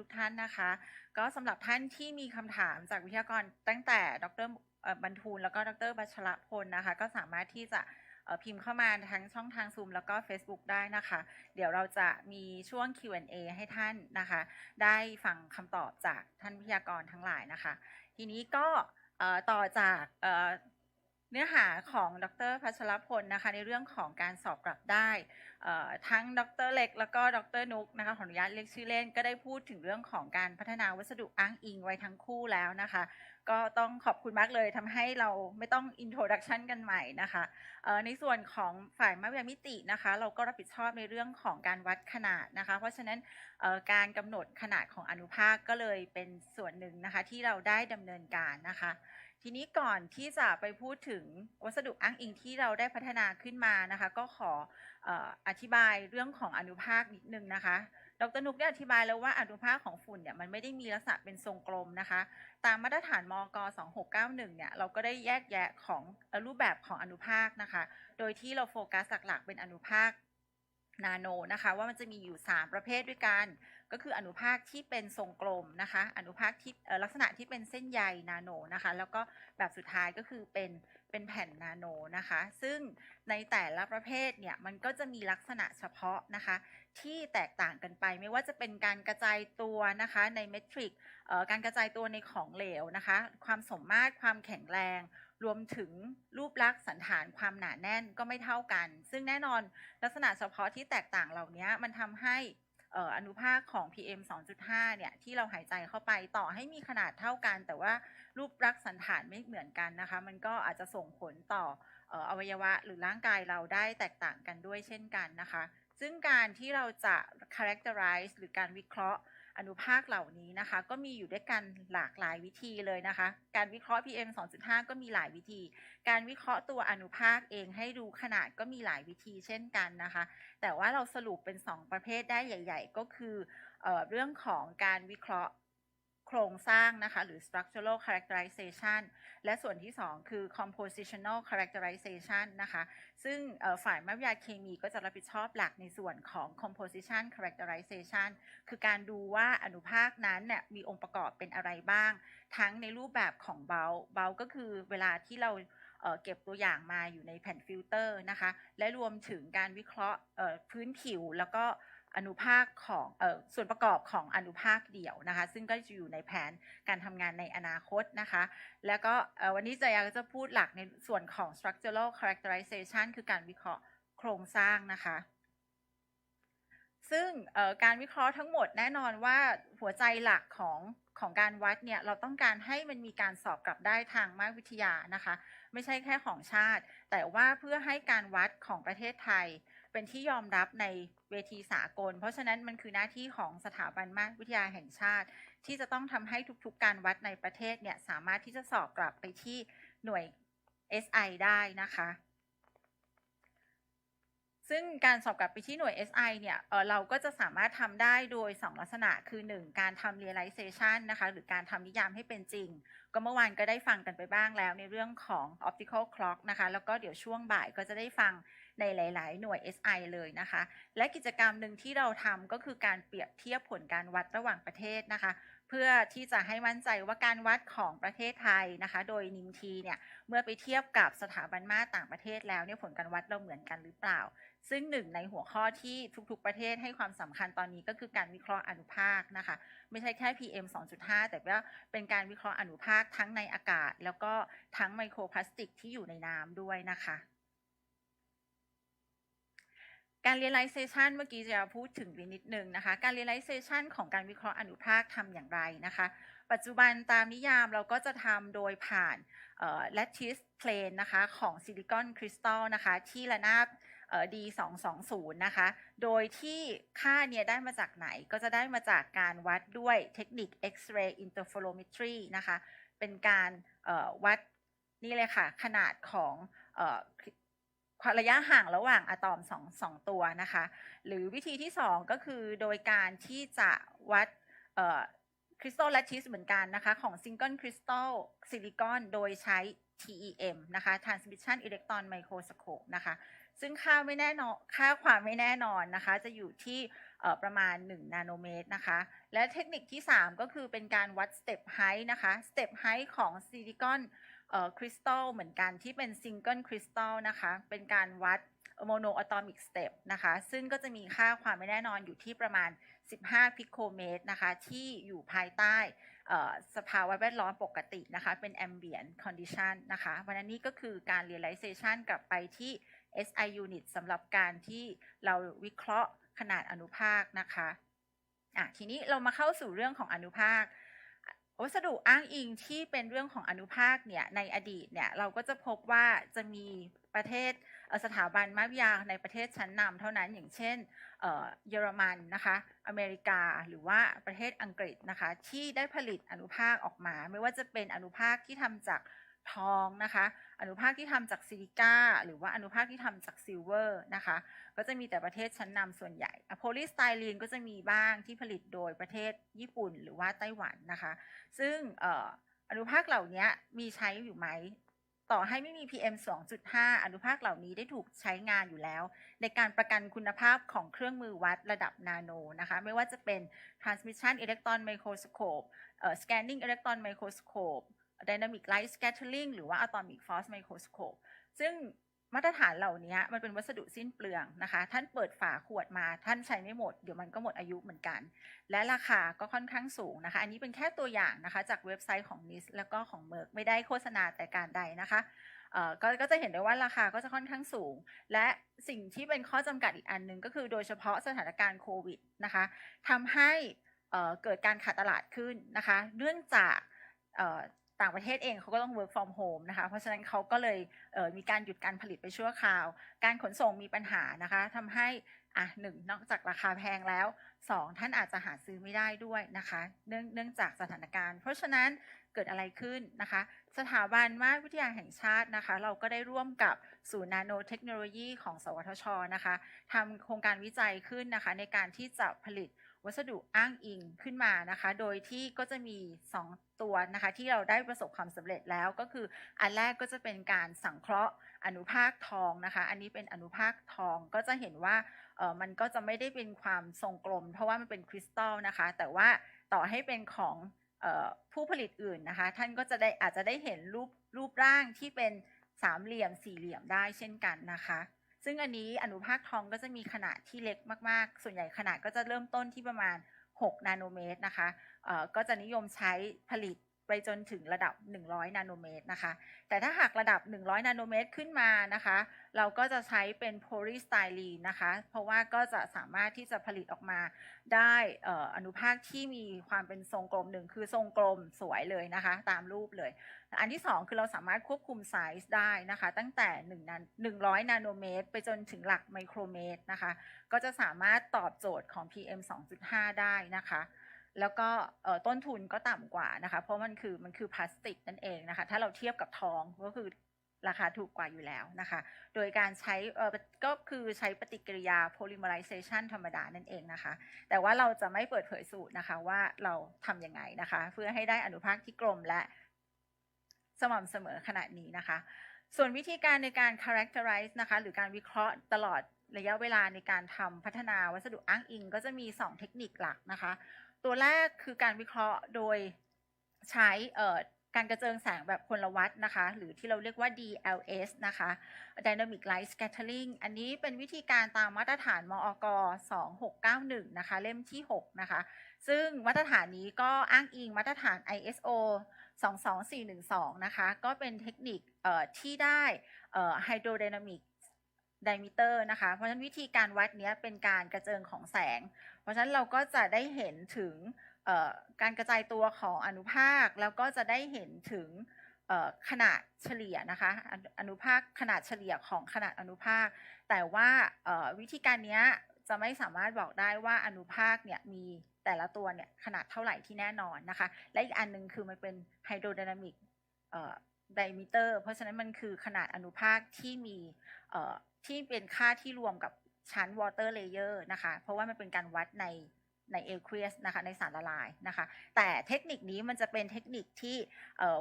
ทุกท่านนะคะ ก็สำหรับท่านที่มีคำถามจากวิทยากรตั้งแต่ดรบรรทูลแล้วก็ดรบัชรพลนะคะ ก็สามารถที่จะพิมพ์เข้ามาทั้งช่องทาง Zoom แล้วก็ Facebook ได้นะคะ เดี๋ยวเราจะมีช่วง Q&A ให้ท่านนะคะ ได้ฟังคำตอบจากท่านวิทยากรทั้งหลายนะคะ ทีนี้ก็ต่อจากเนื้อหาของดรพัชรพลนะคะ ในเรื่องของการสอบกลับได้ ทั้งดรเล็ก แล้วก็ดรนุกนะคะขออนุญาตเรียกชื่อเล่นก็ได้พูดถึงเรื่องของการพัฒนาวัสดุอ้างอิงไว้ทั้งคู่แล้วนะคะ ก็ต้องขอบคุณมากเลยทำให้เราไม่ต้องอินโทรดักชันกันใหม่นะคะในส่วนของฝ่ายมหาวิทยามิตินะคะ เราก็รับผิดชอบในเรื่องของการวัดขนาดนะคะ เพราะฉะนั้นการกำหนดขนาดของอนุภาคก็เลยเป็นส่วนหนึ่งนะคะที่เราได้ดำเนินการนะคะ ทีนี้ก่อนที่จะไปพูดถึงวัสดุอ้างอิงที่เราได้พัฒนาขึ้นมานะคะ ก็ขออออธิบายเรื่องของอนุภาคนิดนึงนะคะดรนุกได้อธิบายแล้วว่าอนุภาคของฝุ่นเนี่ยมันไม่ได้มีลักษณะเป็นทรงกลมนะคะ ตามมาตรฐานมก 2691 เนี่ยเราก็ได้แยกแยะของรูปแบบของอนุภาคนะคะ โดยที่เราโฟกัสหลักๆ เป็นอนุภาคนาโนนะคะ ว่ามันจะมีอยู่ 3 ประเภทด้วยกัน ก็คืออนุภาคที่เป็นทรงกลมนะคะ อนุภาคที่ลักษณะที่เป็นเส้นใยนาโนนะคะ แล้วก็แบบสุดท้ายก็คือเป็นเป็นแผ่นนาโนนะคะ ซึ่งในแต่ละประเภทเนี่ยมันก็จะมีลักษณะเฉพาะนะคะ ที่แตกต่างกันไป ไม่ว่าจะเป็นการกระจายตัวนะคะในเมทริกการกระจายตัวในของเหลวนะคะ ความสมมาตรความแข็งแรง รวมถึงรูปลักษณ์สันฐานความหนาแน่นก็ไม่เท่ากัน ซึ่งแน่นอนลักษณะเฉพาะที่แตกต่างเหล่านี้มันทำให้ อนุภาคของ PM 2.5 เนี่ยที่เราหายใจเข้าไปต่อให้มีขนาดเท่ากัน แต่ว่ารูปลักษณ์สันฐานไม่เหมือนกันนะคะ มันก็อาจจะส่งผลต่อออวัยวะหรือร่างกายเราได้แตกต่างกันด้วยเช่นกันนะคะ ซึ่งการที่เราจะ characterize หรือการวิเคราะห์ อนุภาคเหล่านี้นะคะ ก็มีอยู่ด้วยกันหลากหลายวิธีเลยนะคะ การวิเคราะห์ PM 2.5 ก็มีหลายวิธี การวิเคราะห์ตัวอนุภาคเองให้ดูขนาดก็มีหลายวิธีเช่นกันนะคะ แต่ว่าเราสรุปเป็น 2 ประเภทได้ใหญ่ ๆ ก็คือเออเรื่องของการวิเคราะห์ โครงสร้างนะคะ หรือ structural characterization และส่วนที่ 2 คือ compositional characterization นะคะ ซึ่งฝ่ายมหาวิทยาเคมีก็จะรับผิดชอบหลักในส่วนของ composition characterization คือการดูว่าอนุภาคนั้นเนี่ยมีองค์ประกอบเป็นอะไรบ้าง ทั้งในรูปแบบของเบลเบลก็คือเวลาที่เรา เเก็บตัวอย่างมาอยู่ในแผ่นฟิลเตอร์นะคะ และรวมถึงการวิเคราะห์พื้นผิวแล้วก็อนุภาคของออส่วนประกอบของอนุภาคเดี่ยวนะคะ ซึ่งก็จะอยู่ในแผนการทำงานในอนาคตนะคะ แล้วก็วันนี้จะอยากจะพูดหลักในส่วนของ structural characterization คือการวิเคราะห์โครงสร้างนะคะ ซึ่งการวิเคราะห์ทั้งหมดแน่นอนว่าหัวใจหลักของของการวัดเนี่ยเราต้องการให้มันมีการสอบกลับได้ทางมากวิทยานะคะ ไม่ใช่แค่ของชาติ แต่ว่าเพื่อให้การวัดของประเทศไทย เป็นที่ยอมรับในเวทีสากล เพราะฉะนั้นมันคือหน้าที่ของสถาบันมาวิทยาแห่งชาติ ที่จะต้องทำให้ทุกๆ การวัดในประเทศเนี่ยสามารถที่จะสอบกลับไปที่หน่วย SI ได้นะคะ ซึ่งการสอบกลับไปที่หน่วย SI เนี่ยเเราก็จะสามารถทำได้โดย 2 ลักษณะคือ 1 การทำ realization นะคะ หรือการทำนิยามให้เป็นจริง ก็เมื่อวานก็ได้ฟังกันไปบ้างแล้วในเรื่องของ optical clock นะคะ แล้วก็เดี๋ยวช่วงบ่ายก็จะได้ฟังในหลาย ๆ หน่วย SI เลยนะคะ และกิจกรรมหนึ่งที่เราทำก็คือการเปรียบเทียบผลการวัดระหว่างประเทศนะคะเพื่อที่จะให้มั่นใจว่าการวัดของประเทศไทยนะคะ โดยนิมทีเนี่ยเมื่อไปเทียบกับสถาบันมาต่างประเทศแล้วเนี่ยผลการวัดเราเหมือนกันหรือเปล่า ซึ่งหนึ่งในหัวข้อที่ทุกๆประเทศให้ความสำคัญตอนนี้ก็คือการวิเคราะห์อนุภาคนะคะ ไม่ใช่แค่ PM 2.5 แต่ว่าเป็นการวิเคราะห์อนุภาคทั้งในอากาศ แล้วก็ทั้งไมโครพลาสติกที่อยู่ในน้ำด้วยนะคะการ realization เมื่อกี้จะพูดถึงไปนิดนึงนะคะ การ realization ของการวิเคราะห์อนุภาคทำอย่างไรนะคะ ปัจจุบันตามนิยามเราก็จะทำโดยผ่านเอ่อ lattice plane นะคะของซิลิคอนคริสตัลนะคะที่ระนาบ D220 นะคะ โดยที่ค่าเนี่ยได้มาจากไหนก็จะได้มาจากการวัดด้วยเทคนิค X-ray interferometry นะคะ เป็นการวัดนี่เลยค่ะ ขนาดของเอ่อระยะห่างระหว่างอะตอมสองสองตัวนะคะ หรือวิธีที่ 2 ก็คือโดยการที่จะวัดคริสตัลแลทิสเหมือนกันนะคะของซิงเกิลคริสตัลซิลิคอนโดยใช้ TEM นะคะ Transmission Electron Microscope นะคะ ซึ่งค่าไม่แน่นอนค่าความไม่แน่นอนนะคะ จะอยู่ที่ประมาณ 1 นาโนเมตรนะคะ และเทคนิคที่ 3 ก็คือเป็นการวัด Step Height นะคะ Step Height ของซิลิคอนคริสตัลเหมือนกันที่เป็นซิงเกิลคริสตัลนะคะ เป็นการวัดโมโนอะตอมิกสเต็ปนะคะ ซึ่งก็จะมีค่าความไม่แน่นอนอยู่ที่ประมาณ 15 พิโคเมตรนะคะ ที่อยู่ภายใต้สภาวะแวดล้อมปกตินะคะ เป็น ambient condition นะคะ วันนี้ก็คือการ realization กลับไปที่ SI unit สำหรับการที่เราวิเคราะห์ขนาดอนุภาคนะคะอะทีนี้เรามาเข้าสู่เรื่องของอนุภาค วัสดุอ้างอิงที่เป็นเรื่องของอนุภาคเนี่ยในอดีตเนี่ยเราก็จะพบว่าจะมีประเทศสถาบันมาวิยาในประเทศชั้นนำเท่านั้นอย่างเช่นเยอรมันนะคะอเมริกาหรือว่าประเทศอังกฤษนะคะที่ได้ผลิตอนุภาคออกมา ไม่ว่าจะเป็นอนุภาคที่ทำจาก ทองนะคะ อนุภาคที่ทำจากซิลิก้า หรือว่าอนุภาคที่ทำจากซิลเวอร์นะคะ ก็จะมีแต่ประเทศชั้นนำส่วนใหญ่โพลีสไตรีนก็จะมีบ้างที่ผลิตโดยประเทศญี่ปุ่นหรือว่าไต้หวันนะคะ ซึ่งออนุภาคเหล่านี้มีใช้อยู่ไหมต่อให้ไม่มี PM 2.5 อนุภาคเหล่านี้ได้ถูกใช้งานอยู่แล้ว ในการประกันคุณภาพของเครื่องมือวัดระดับนาโนนะคะ ไม่ว่าจะเป็น transmission electron microscope scanning electron microscope dynamic light scattering หรือว่า atomic force microscope ซึ่งมาตรฐานเหล่านี้มันเป็นวัสดุสิ้นเปลืองนะคะ ท่านเปิดฝาขวดมา ท่านใช้ไม่หมด เดี๋ยวมันก็หมดอายุเหมือนกัน และราคาก็ค่อนข้างสูงนะคะ อันนี้เป็นแค่ตัวอย่างนะคะจากเว็บไซต์ของ NIS แล้วก็ของ Merck ไม่ได้โฆษณาแต่การใดนะคะก็ก็จะเห็นได้ว่าราคาก็จะค่อนข้างสูง และสิ่งที่เป็นข้อจำกัดอีกอันหนึ่งก็คือโดยเฉพาะสถานการณ์โควิดนะคะทำให้เอ่อเกิดการขาดตลาดขึ้นนะคะ เนื่องจาก ต่างประเทศเองเขาก็ต้อง work from home นะคะ เพราะฉะนั้นเขาก็เลยเมีการหยุดการผลิตไปชั่วคราว การขนส่งมีปัญหานะคะทำให้อะหนึ่งนอกจากราคาแพงแล้วสองท่านอาจจะหาซื้อไม่ได้ด้วยนะคะ เนื่องเนื่องจากสถานการณ์ เพราะฉะนั้นเกิดอะไรขึ้นนะคะ สถาบันมาวิทยาแห่งชาตินะคะ เราก็ได้ร่วมกับศูนย์นาโนเทคโนโลยีของ สวทชนะคะทำโครงการวิจัยขึ้นนะคะในการที่จะผลิต วัสดุอ้างอิงขึ้นมานะคะ โดยที่ก็จะมี 2 ตัวนะคะ ที่เราได้ประสบความสำเร็จแล้วก็คือ อันแรกก็จะเป็นการสังเคราะห์อนุภาคทองนะคะ อันนี้เป็นอนุภาคทองก็จะเห็นว่าเออมันก็จะไม่ได้เป็นความทรงกลม เพราะว่ามันเป็นคริสตัลนะคะ แต่ว่าต่อให้เป็นของออผู้ผลิตอื่นนะคะ ท่านก็จะได้อาจจะได้เห็นรูปรูปร่างที่เป็นสามเหลี่ยมสี่เหลี่ยมได้เช่นกันนะคะ ซึ่งอันนี้อนุภาคทองก็จะมีขนาดที่เล็กมากๆ ส่วนใหญ่ขนาดก็จะเริ่มต้นที่ประมาณ 6 นาโนเมตรนะคะก็จะนิยมใช้ผลิต ไปจนถึงระดับ 100 นาโนเมตรนะคะ แต่ถ้าหากระดับ 100 นาโนเมตรขึ้นมานะคะ เราก็จะใช้เป็นโพลีสไตรีนนะคะ เพราะว่าก็จะสามารถที่จะผลิตออกมาได้ออนุภาคที่มีความเป็นทรงกลมหนึ่งคือทรงกลมสวยเลยนะคะ ตามรูปเลย อันที่ 2 คือเราสามารถควบคุมไซส์ได้นะคะ ตั้งแต่1นา100 นาโนเมตร ไปจนถึงหลักไมโครเมตรนะคะ ก็จะสามารถตอบโจทย์ของ PM 2.5 ได้นะคะ แล้วก็ต้นทุนก็ต่ำกว่านะคะ เพราะมันคือมันคือพลาสติกนั่นเองนะคะ ถ้าเราเทียบกับทองก็คือราคาถูกกว่าอยู่แล้วนะคะ โดยการใช้ก็คือใช้ปฏิกิริยา polymerization ธรรมดานั่นเองนะคะ แต่ว่าเราจะไม่เปิดเผยสูตรนะคะว่าเราทำยังไงนะคะ เพื่อให้ได้อนุภาคที่กลมและสม่ำเสมอขนาดนี้นะคะ ส่วนวิธีการในการ characterize นะคะ หรือการวิเคราะห์ตลอดระยะเวลาในการทำพัฒนาวัสดุอ้างอิง ก็จะมี 2 เทคนิคหลักนะคะ ตัวแรกคือการวิเคราะห์โดยใช้เอ่อการกระเจิงแสงแบบพลวัตนะคะ หรือที่เราเรียกว่า DLS นะคะ Dynamic Light Scattering อันนี้เป็นวิธีการตามมาตรฐานมอก 2691 นะคะ เล่มที่ 6 นะคะ ซึ่งมาตรฐานนี้ก็อ้างอิงมาตรฐาน ISO 22412 นะคะ ก็เป็นเทคนิคเอ่อที่ ได้เอ่อ Hydrodynamic diameter นะคะ เพราะฉะนั้นวิธีการวัดเนี้ยเป็นการกระเจิงของแสง เพราะฉะนั้นเราก็จะได้เห็นถึงการกระจายตัวของอนุภาค แล้วก็จะได้เห็นถึงขนาดเฉลี่ยนะคะอนุภาคขนาดเฉลี่ยของขนาดอนุภาค แต่ว่าวิธีการนี้จะไม่สามารถบอกได้ว่าอนุภาคเนี่ยมีแต่ละตัวเนี่ยขนาดเท่าไหร่ที่แน่นอนนะคะ และอีกอันหนึงคือมันเป็นไฮโดรไดนามิกไดมิเตอร์เพราะฉะนั้นมันคือขนาดอนุภาคที่มี ที่เป็นค่าที่รวมกับชั้น water layer นะคะ เพราะว่ามันเป็นการวัดในใน aqueous นะคะในสารละลายนะคะ แต่เทคนิคนี้มันจะเป็นเทคนิคที่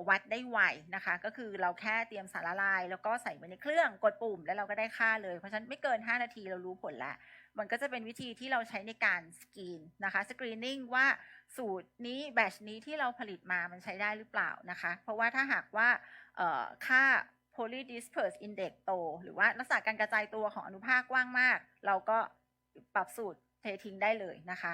วัดได้ไวนะคะ ก็คือเราแค่เตรียมสารละลาย แล้วก็ใส่ไว้ในเครื่องกดปุ่ม แล้วเราก็ได้ค่าเลย เพราะฉะนั้นไม่เกิน 5 นาทีเรารู้ผลแล้วมันก็จะเป็นวิธีที่เราใช้ในการสกรีนนะคะสกรีนนิ่งว่าสูตรนี้แบชนี้ที่เราผลิตมามันใช้ได้หรือเปล่านะคะ เพราะว่าถ้าหากว่าค่า polydisperse index โต หรือว่าลักษณะการกระจายตัวของอนุภาคกว้างมาก เราก็ปรับสูตรเททิ้งได้เลยนะคะ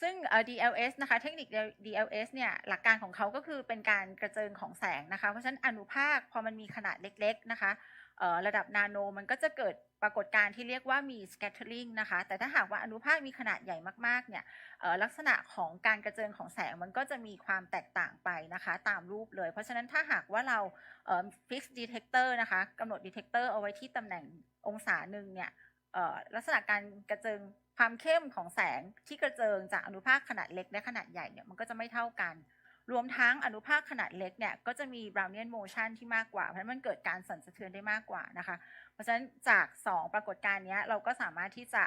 ซึ่ง DLS นะคะ เทคนิค DLS เนี่ยหลักการของเขาก็คือเป็นการกระเจิงของแสงนะคะ เพราะฉะนั้นอนุภาคพอมันมีขนาดเล็ก ๆ นะคะ ระดับนาโนมันก็จะเกิดปรากฏการณ์ที่เรียกว่ามี scattering นะคะ แต่ถ้าหากว่าอนุภาคมีขนาดใหญ่มากๆ เนี่ยลักษณะของการกระเจิงของแสงมันก็จะมีความแตกต่างไปนะคะ ตามรูปเลย เพราะฉะนั้นถ้าหากว่าเรา fix detector นะคะกำหนด detector เอาไว้ที่ตำแหน่งองศาหนึ่งเนี่ยลักษณะการกระเจิงความเข้มของแสงที่กระเจิงจากอนุภาคขนาดเล็กและขนาดใหญ่เนี่ยมันก็จะไม่เท่ากัน รวมทั้งอนุภาคขนาดเล็กเนี่ยก็จะมี Brownian motion ที่มากกว่า เพราะฉะนั้นมันเกิดการสั่นสะเทือนได้มากกว่านะคะ เพราะฉะนั้นจาก 2 ปรากฏการณ์นี้เราก็สามารถที่จะ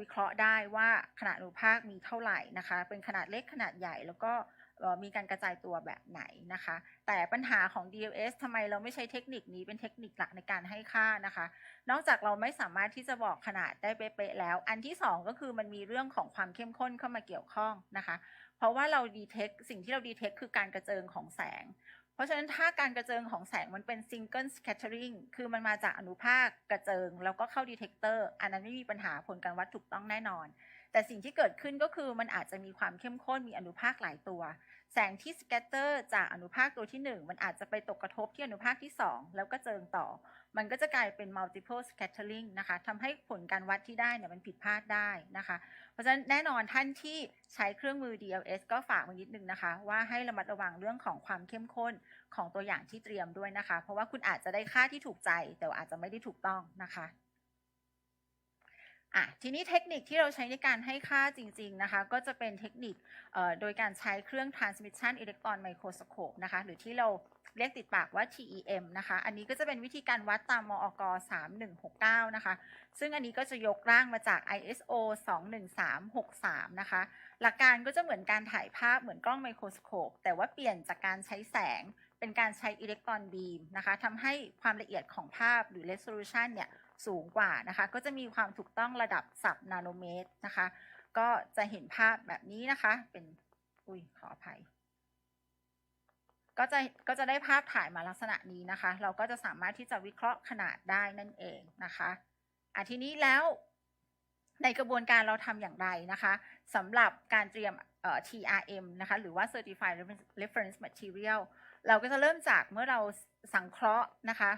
วิเคราะห์ได้ว่าขนาดอนุภาคมีเท่าไหร่นะคะ เป็นขนาดเล็กขนาดใหญ่แล้วก็มีการกระจายตัวแบบไหนนะคะ แต่ปัญหาของ DLS ทำไมเราไม่ใช้เทคนิคนี้เป็นเทคนิคหลักในการให้ค่านะคะ นอกจากเราไม่สามารถที่จะบอกขนาดได้เป๊ะๆแล้ว อันที่สองก็คือมันมีเรื่องของความเข้มข้นเข้ามาเกี่ยวข้องนะคะ เพราะว่าเราดีเทคสิ่งที่เราดีเทคคือการกระเจิงของแสง เพราะฉะนั้นถ้าการกระเจิงของแสงมันเป็นซิงเกิลสแคทเทอริงคือมันมาจากอนุภาคกระเจิง แล้วก็เข้าดีเทคเตอร์อันนั้นไม่มีปัญหาผลการวัดถูกต้องแน่นอน แต่สิ่งที่เกิดขึ้นก็คือมันอาจจะมีความเข้มข้นมีอนุภาคหลายตัว แสงที่ scatter จากอนุภาคตัวที่ 1 มันอาจจะไปตกกระทบที่อนุภาคที่ 2 แล้วก็เจิงต่อ มันก็จะกลายเป็น multiple scattering นะคะทำให้ผลการวัดที่ได้เนี่ยมันผิดพลาดได้นะคะ เพราะฉะนั้นแน่นอนท่านที่ใช้เครื่องมือ DLS ก็ฝากไว้นิดนึงนะคะ ว่าให้ระมัดระวังเรื่องของความเข้มข้นของตัวอย่างที่เตรียมด้วยนะคะ เพราะว่าคุณอาจจะได้ค่าที่ถูกใจ แต่ว่าอาจจะไม่ได้ถูกต้องนะคะ อะทีนี้เทคนิคที่เราใช้ในการให้ค่าจริง ๆ นะคะ ก็จะเป็นเทคนิคโดยการใช้เครื่อง transmission electron microscope นะคะ หรือที่เราเรียกติดปากว่า TEM นะคะ อันนี้ก็จะเป็นวิธีการวัดตามมอก3169 นะคะ ซึ่งอันนี้ก็จะยกร่างมาจาก ISO 21363 นะคะ หลักการก็จะเหมือนการถ่ายภาพเหมือนกล้องไมโครสโคป แต่ว่าเปลี่ยนจากการใช้แสงเป็นการใช้อิเล็กตรอนบีมนะคะทำให้ความละเอียดของภาพหรือ resolution เนี่ย สูงกว่านะคะ ก็จะมีความถูกต้องระดับสับนาโนเมตรนะคะ ก็จะเห็นภาพแบบนี้นะคะ เป็นอุ้ยขออภัย ก็จะก็จะได้ภาพถ่ายมาลักษณะนี้นะคะ เราก็จะสามารถที่จะวิเคราะห์ขนาดได้นั่นเองนะคะอะทีนี้แล้วในกระบวนการเราทำอย่างไรนะคะสำหรับการเตรียม TRM นะคะหรือว่า Certified Reference Material เราก็จะเริ่มจากเมื่อเราสังเคราะห์นะคะ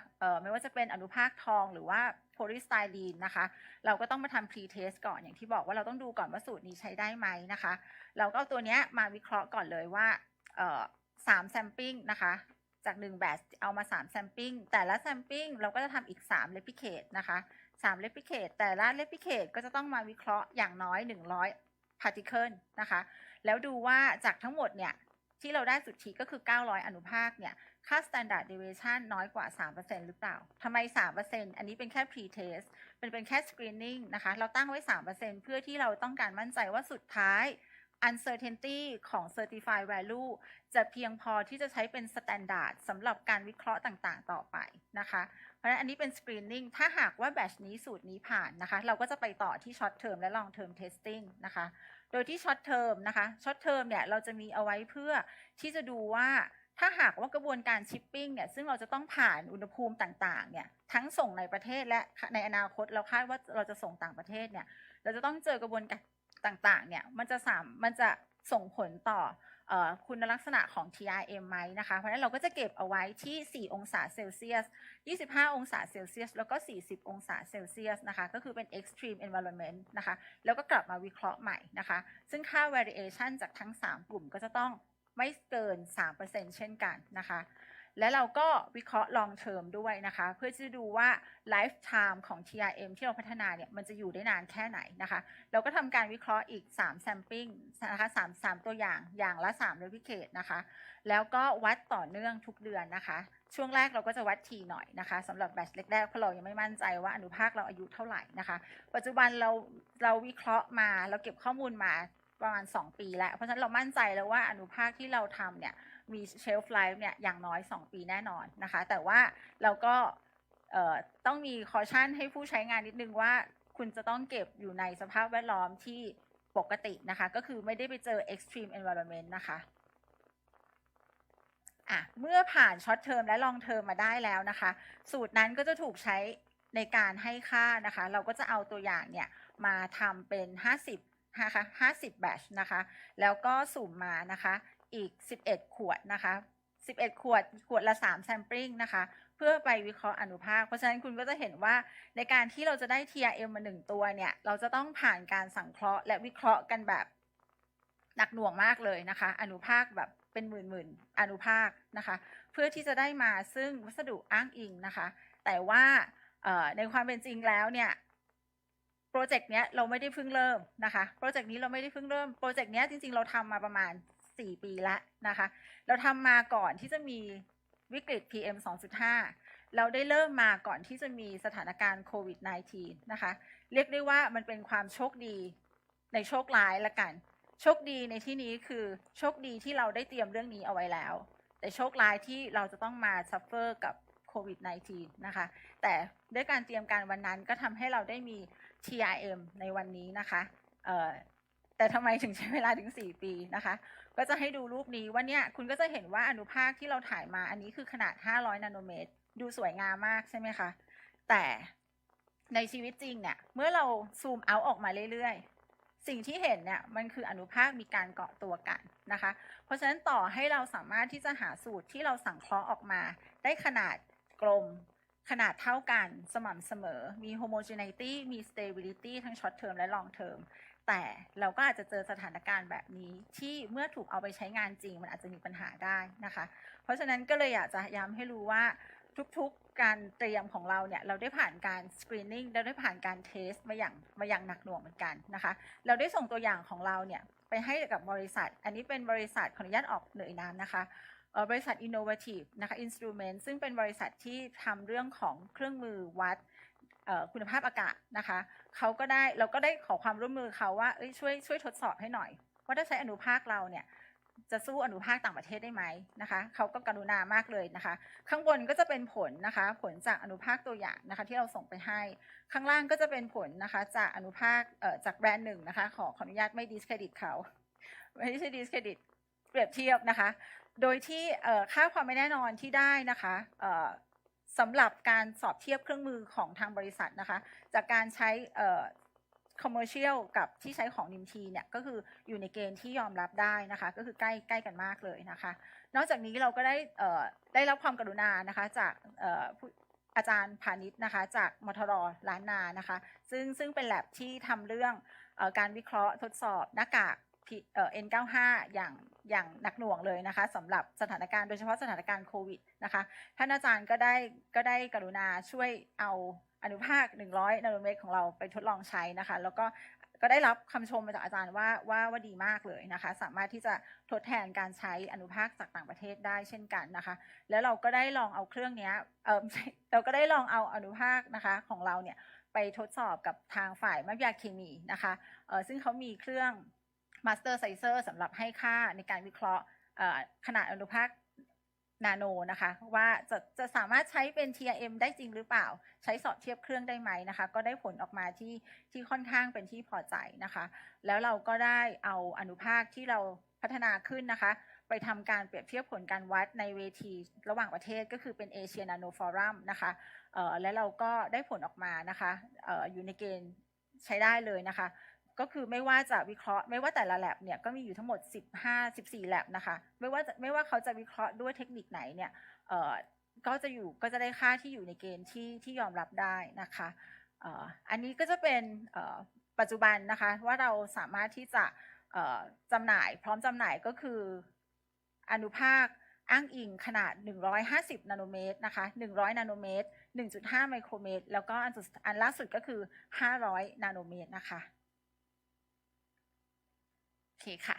ไม่ว่าจะเป็นอนุภาคทองหรือว่าโพลีสไตรีนนะคะ เราก็ต้องมาทำ pre-test ก่อนอย่างที่บอกว่าเราต้องดูก่อนว่าสูตรนี้ใช้ได้ไหมนะคะ เราก็เอาตัวนี้มาวิเคราะห์ก่อนเลยว่าสามแซมปิ้งนะคะจากหนึ่งแบตเอามาสามแซมปิ้งแต่ละแซมปิ้งเราก็จะทำอีกสามเลพิเคตนะคะสามเลพิเคตแต่ละเลพิเคตก็จะต้องมาวิเคราะห์อย่างน้อยหนึ่งร้อยพาร์ติเคิลนะคะ แล้วดูว่าจากทั้งหมดเนี่ยที่เราได้สุทธิก็คือ 900 อนุภาคเนี่ย ค่า standard deviation น้อยกว่า 3%หรือเปล่า ทำไม 3%อันนี้เป็นแค่ pre-test เป็นเป็นแค่ screening นะคะ เราตั้งไว้ 3%เพื่อที่เราต้องการมั่นใจว่าสุดท้าย uncertainty ของ certified value จะเพียงพอที่จะใช้เป็น standard สำหรับการวิเคราะห์ต่างๆ ต่อไปนะคะ เพราะฉะนั้นอันนี้เป็น screening ถ้าหากว่า batch นี้สูตรนี้ผ่านนะคะ เราก็จะไปต่อที่ short term และ long term testing นะคะ โดยที่ช็อตเทอมนะคะช็อตเทอมเนี่ยเราจะมีเอาไว้เพื่อที่จะดูว่าถ้าหากว่ากระบวนการชิปปิ้งเนี่ยซึ่งเราจะต้องผ่านอุณหภูมิต่างๆเนี่ยทั้งส่งในประเทศและในอนาคตเราคาดว่าเราจะส่งต่างประเทศเนี่ยเราจะต้องเจอกระบวนการต่างๆเนี่ยมันจะสามมันจะส่งผลต่อเอ่อ คุณลักษณะของ TRM ไหมนะคะ เพราะฉะนั้นเราก็จะเก็บเอาไว้ที่ 4 องศาเซลเซียส 25 องศาเซลเซียส แล้วก็ 40 องศาเซลเซียสนะคะ ก็คือเป็น extreme environment นะคะ แล้วก็กลับมาวิเคราะห์ใหม่นะคะ ซึ่งค่า variation จากทั้ง 3 กลุ่มก็จะต้องไม่เกิน 3%เช่นกันนะคะ และเราก็วิเคราะห์ long term ด้วยนะคะ เพื่อจะดูว่า lifetime ของ TRM ที่เราพัฒนาเนี่ยมันจะอยู่ได้นานแค่ไหนนะคะ เราก็ทำการวิเคราะห์อีก 3 sampling นะคะ3 3ตัวอย่างอย่างละ 3 replicate นะคะ แล้วก็วัดต่อเนื่องทุกเดือนนะคะ ช่วงแรกเราก็จะวัดทีหน่อยนะคะสำหรับแบตแรกๆเพราะเรายังไม่มั่นใจว่าอนุภาคเราอายุเท่าไหร่นะคะ ปัจจุบันเราเราวิเคราะห์มาเราเก็บข้อมูลมาประมาณ 2 ปีแล้ว เพราะฉะนั้นเรามั่นใจแล้วว่าอนุภาคที่เราทำเนี่ย มีเชลฟ์ไลฟ์เนี่ยอย่างน้อย 2 ปีแน่นอนนะคะ แต่ว่าเราก็ต้องมีคอชั่นให้ผู้ใช้งานนิดนึงว่า คุณจะต้องเก็บอยู่ในสภาพแวดล้อมที่ปกตินะคะ ก็คือไม่ได้ไปเจอ extreme environment นะคะอะเมื่อผ่านช็อตเทอมและลองเทอมมาได้แล้วนะคะ สูตรนั้นก็จะถูกใช้ในการให้ค่านะคะ เราก็จะเอาตัวอย่างเนี่ยมาทำเป็น 50นะคะ50 batch นะคะ แล้วก็สุ่มมานะคะ อีก 11 ขวดนะคะ 11 ขวดขวดละ3 sampling นะคะ เพื่อไปวิเคราะห์อนุภาค เพราะฉะนั้นคุณก็จะเห็นว่าในการที่เราจะได้ TRM มาหนึ่งตัวเนี่ย เราจะต้องผ่านการสังเคราะห์และวิเคราะห์กันแบบหนักหน่วงมากเลยนะคะ อนุภาคแบบเป็นหมื่นๆอนุภาคนะคะ เพื่อที่จะได้มาซึ่งวัสดุอ้างอิงนะคะ แต่ว่าในความเป็นจริงแล้วเนี่ยโปรเจกต์เนี้ยเราไม่ได้เพิ่งเริ่มนะคะ โปรเจกต์นี้เราไม่ได้เพิ่งเริ่ม โปรเจกต์เนี้ยจริงๆ เราทำมาประมาณ 4ปีแล้วนะคะ เราทำมาก่อนที่จะมีวิกฤต PM 2.5 เราได้เริ่มมาก่อนที่จะมีสถานการณ์โควิด -19 นะคะ เรียกได้ว่ามันเป็นความโชคดีในโชคร้ายละกัน โชคดีในที่นี้คือโชคดีที่เราได้เตรียมเรื่องนี้เอาไว้แล้ว แต่โชคร้ายที่เราจะต้องมาซัฟเฟอร์กับโควิด -19 นะคะ แต่ด้วยการเตรียมการวันนั้นก็ทำให้เราได้มี TRM ในวันนี้นะคะแต่ทำไมถึงใช้เวลาถึง 4 ปีนะคะ ก็จะให้ดูรูปนี้ว่าเนี่ยคุณก็จะเห็นว่าอนุภาคที่เราถ่ายมาอันนี้คือขนาด 500 นาโนเมตร ดูสวยงามมากใช่ไหมคะ แต่ในชีวิตจริงเนี่ย เมื่อเราซูมเอาออกมาเรื่อยๆ สิ่งที่เห็นเนี่ยมันคืออนุภาคมีการเกาะตัวกันนะคะ เพราะฉะนั้นต่อให้เราสามารถที่จะหาสูตรที่เราสังเคราะห์ออกมา ได้ขนาดกลม ขนาดเท่ากัน สม่ำเสมอ มี homogeneity มี stability ทั้ง short term และ long term แต่เราก็อาจจะเจอสถานการณ์แบบนี้ที่เมื่อถูกเอาไปใช้งานจริง มันอาจจะมีปัญหาได้นะคะ เพราะฉะนั้นก็เลยอยากจะย้ำให้รู้ว่าทุกๆการเตรียมของเราเนี่ยเราได้ผ่านการ screening เราได้ผ่านการเทสมาอย่างมาอย่างหนักหน่วงเหมือนกันนะคะ เราได้ส่งตัวอย่างของเราเนี่ยไปให้กับบริษัท อันนี้เป็นบริษัทขออนุญาตออกเหนื่อยนามนะคะบริษัท Innovative นะคะ Instrument ซึ่งเป็นบริษัทที่ทำเรื่องของเครื่องมือวัด คุณภาพอากาศนะคะเขาก็ได้เราก็ได้ขอความร่วมมือเขาว่าช่วยช่วยทดสอบให้หน่อยว่าถ้าใช้อนุภาคเราเนี่ยจะสู้อนุภาคต่างประเทศได้ไหมนะคะเขาก็กรุณามากเลยนะคะ ข้างบนก็จะเป็นผลนะคะ ผลจากอนุภาคตัวอย่างนะคะ ที่เราส่งไปให้ ข้างล่างก็จะเป็นผลนะคะ จากอนุภาคจากแบรนด์หนึ่งนะคะ ขอขออนุญาตไม่ดิสเครดิตเขาไม่ใช่ดิสเครดิตเปรียบเทียบนะคะ โดยที่ค่าความไม่แน่นอนที่ได้นะคะ สำหรับการสอบเทียบเครื่องมือของทางบริษัทนะคะ จากการใช้เอ่อ commercial กับที่ใช้ของนิมทีเนี่ยก็คืออยู่ในเกณฑ์ที่ยอมรับได้นะคะ ก็คือใกล้ใกล้กันมากเลยนะคะ นอกจากนี้เราก็ได้ได้รับความกรุณานะคะจากอาจารย์พาณิชย์นะคะ จากมทรล้านนานะคะ ซึ่งซึ่งเป็นแ a บที่ทำเรื่องอการวิเคราะห์ทดสอบหน้ากาก P- เอ่อ N95 อย่างอย่างหนักหน่วงเลยนะคะสำหรับสถานการณ์โดยเฉพาะสถานการณ์โควิดนะคะท่านอาจารย์ก็ได้ก็ได้กรุณาช่วยเอาอนุภาค 100 นาโนเมตรของเราไปทดลองใช้นะคะ แล้วก็ก็ได้รับคำชมมาจากอาจารย์ว่าว่าว่าดีมากเลยนะคะ สามารถที่จะทดแทนการใช้อนุภาคจากต่างประเทศได้เช่นกันนะคะ แล้วเราก็ได้ลองเอาเครื่องนี้เออเราก็ได้ลองเอาอนุภาคนะคะของเราเนี่ยไปทดสอบกับทางฝ่ายมัพยาเคมีนะคะเออซึ่งเขามีเครื่อง Master Sizer สำหรับให้ค่าในการวิเคราะห์เอ่อขนาดอนุภาคนาโนนะคะว่าจะจะสามารถใช้เป็น TRM ได้จริงหรือเปล่า ใช้สอบเทียบเครื่องได้ไหมนะคะ ก็ได้ผลออกมาที่ที่ค่อนข้างเป็นที่พอใจนะคะ แล้วเราก็ได้เอาอนุภาคที่เราพัฒนาขึ้นนะคะ ไปทำการเปรียบเทียบผลการวัดในเวทีระหว่างประเทศก็คือเป็นเอเชียนาโนฟอรัมนะคะและเราก็ได้ผลออกมานะคะอออยู่ในเกณฑ์ใช้ได้เลยนะคะ ก็คือไม่ว่าจะวิเคราะห์ไม่ว่าแต่ละ lab เนี่ยก็มีอยู่ทั้งหมด 15 14 lab นะคะไม่ว่าไม่ว่าเขาจะวิเคราะห์ด้วยเทคนิคไหนเนี่ยเอ่อก็จะอยู่ก็จะได้ค่าที่อยู่ในเกณฑ์ที่ที่ยอมรับได้นะคะเอ่ออันนี้ก็จะเป็นเอ่อปัจจุบันนะคะว่าเราสามารถที่จะเอ่อจำหน่ายพร้อมจำหน่ายก็คืออนุภาคอ้างอิงขนาด 150 นาโนเมตรนะคะ 100 นาโนเมตร 1.5 ไมโครเมตร แล้วก็อันสุดอันล่าสุดก็คือ 500 นาโนเมตรนะคะ เคค่ะ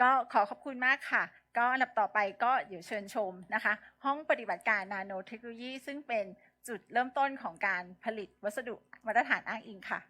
ก็ขอขอบคุณมากค่ะ ก็อันดับต่อไปก็อยู่เชิญชมนะคะ ห้องปฏิบัติการนาโนเทคโนโลยี ซึ่งเป็นจุดเริ่มต้นของการผลิตวัสดุมาตรฐานอ้างอิงค่ะ